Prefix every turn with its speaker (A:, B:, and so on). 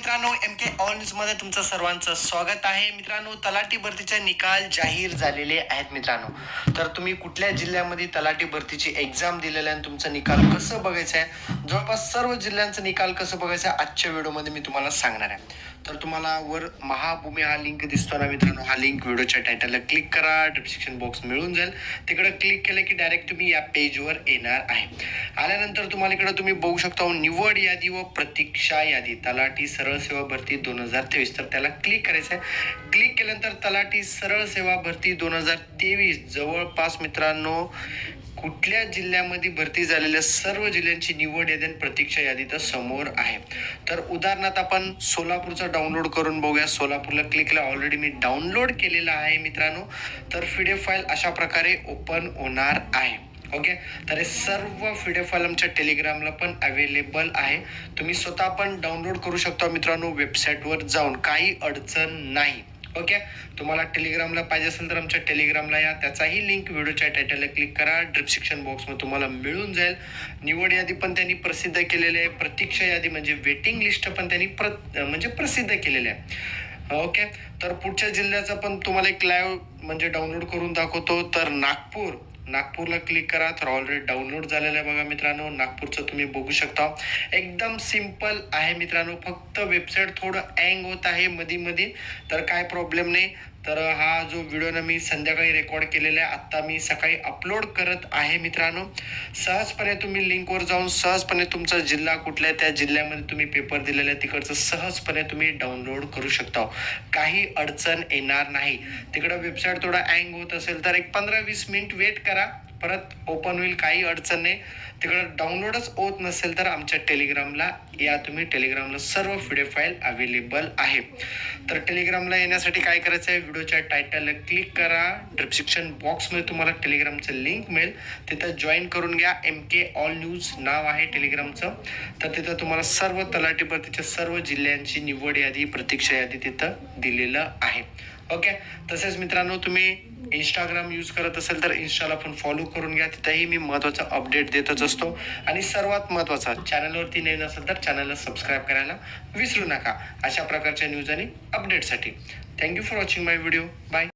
A: मित्रांनो M K all न्यूजमध्ये तुमचं सर्वांचं स्वागत आहे. मित्रांनो तलाठी भरतीचे निकाल जाहीर झालेले आहेत मित्रांनो. तर तुम्ही कुठल्या जिल्ह्यामध्ये तलाठी भरतीची एक्झाम दिलेली आहे आणि तुमचा निकाल कसं बघायचा आहे? जवळपास सर्व जिल्ह्यांचा निकाल कसं बघायचं आहे? आजच्या व्हिडिओमध्ये मी तुम्हाला सांगणार आहे. तर तुम्हाला वर महाभूमी हा लिंक दिसतो ना मित्रांनो हा लिंक व्हिडिओच्या टायटलला क्लिक करा डिस्क्रिप्शन बॉक्स मिळून जाईल. तिकडे क्लिक केलं की डायरेक्ट तुम्ही या पेजवर येणार आहे. आल्यानंतर तुम्हाला इकडे तुम्ही बघू शकता हो, निवड यादी व प्रतीक्षा यादी. तलाठी सरळ सेवा भरती दोन हजार तेवीस. तर त्याला क्लिक करायचं आहे. क्लिक केल्यानंतर तलाठी सरळ सेवा भरती दोन हजार तेवीस. जवळपास मित्रांनो कुठल्या जिल्ह्यामध्ये भरती झालेल्या सर्व जिल्ह्यांची निवड यादी आणि प्रतीक्षा यादी तर समोर आहे. तर उदाहरणार्थ आपण सोलापूरचा डाउनलोड करून बघूया. सोलापूरला क्लिक केला ऑलरेडी मी डाउनलोड केलेला आहे मित्रांनो. तर पीडीएफ फाईल अशा प्रकारे ओपन होणार आहे. ओके तर हे सर्व पीडीएफ फाईल आमच्या टेलिग्रामला पण अवेलेबल आहे. तुम्ही स्वतः पण डाउनलोड करू शकता मित्रांनो वेबसाईटवर जाऊन. काही अडचण नाही. ओके? तुम्हाला टेलिग्रामला पाहिजे असेल तर आमच्या टेलिग्रामला या. त्याचाही लिंक व्हिडिओच्या टायटलला क्लिक करा. डिस्क्रिप्शन बॉक्समध्ये तुम्हाला मिळून जाईल. निवड यादी पण त्यांनी प्रसिद्ध केलेली आहे. प्रतीक्षा यादी म्हणजे वेटिंग लिस्ट पण त्यांनी प्र म्हणजे प्रसिद्ध केलेली आहे. ओके? तर पुढच्या जिल्ह्याचा पण तुम्हाला एक लाईव्ह म्हणजे डाउनलोड करून दाखवतो. तर नागपूर नागपूरला क्लिक करा. तर ऑलरेडी डाउनलोड झालेलं आहे बघा मित्रांनो. नागपूरचं तुम्ही बघू शकता. एकदम सिंपल आहे मित्रांनो. फक्त वेबसाईट थोडं अँग होत आहे मधी मधी. तर काय प्रॉब्लेम नाही. तर हा जो व्हिडिओ ना मी संध्याकाळी रेकॉर्ड केलेला आहे. आत्ता मी सकाळी अपलोड करत आहे मित्रांनो. सहजपणे तुम्ही लिंकवर जाऊन सहजपणे तुमचा जिल्हा कुठल्या त्या जिल्ह्यामध्ये तुम्ही पेपर दिलेला आहे तिकडचं सहजपणे तुम्ही डाउनलोड करू शकता. काही अडचण येणार नाही. तिकडं वेबसाईट थोडा अँग होत असेल तर एक पंधरा वीस मिनिट वेट करा. परत ओपन होईल काही अडचण नाही. तिकडं डाउनलोडच होत नसेल तर आमच्या टेलिग्रामला या तुम्ही टेलिग्रामला सर्व व्हिडिओ फाईल अवेलेबल आहे. तर टेलिग्रामला येण्यासाठी काय करायचं आहे? व्हिडिओच्या टायटलला क्लिक करा. डिस्क्रिप्शन बॉक्समध्ये तुम्हाला टेलिग्रामचं लिंक मिळेल. तिथं जॉईन करून घ्या. एम के ऑल न्यूज नाव आहे टेलिग्रामचं तर तिथं तुम्हाला सर्व तलाठी भरतीच्या सर्व जिल्ह्यांची निवड यादी प्रतीक्षा यादी तिथं दिलेलं आहे. ओके? तसेच मित्रांनो तुम्ही इंस्टाग्राम यूज करत असेल तर इन्स्टाला पण फॉलो करून घ्या. तिथेही मी महत्त्वाचा अपडेट देतच असतो. आणि सर्वात महत्त्वाचा चॅनलवरती नवीन असेल तर चॅनलला सबस्क्राईब करायला विसरू नका. अशा प्रकारच्या न्यूज आणि अपडेटसाठी thank you for watching my video bye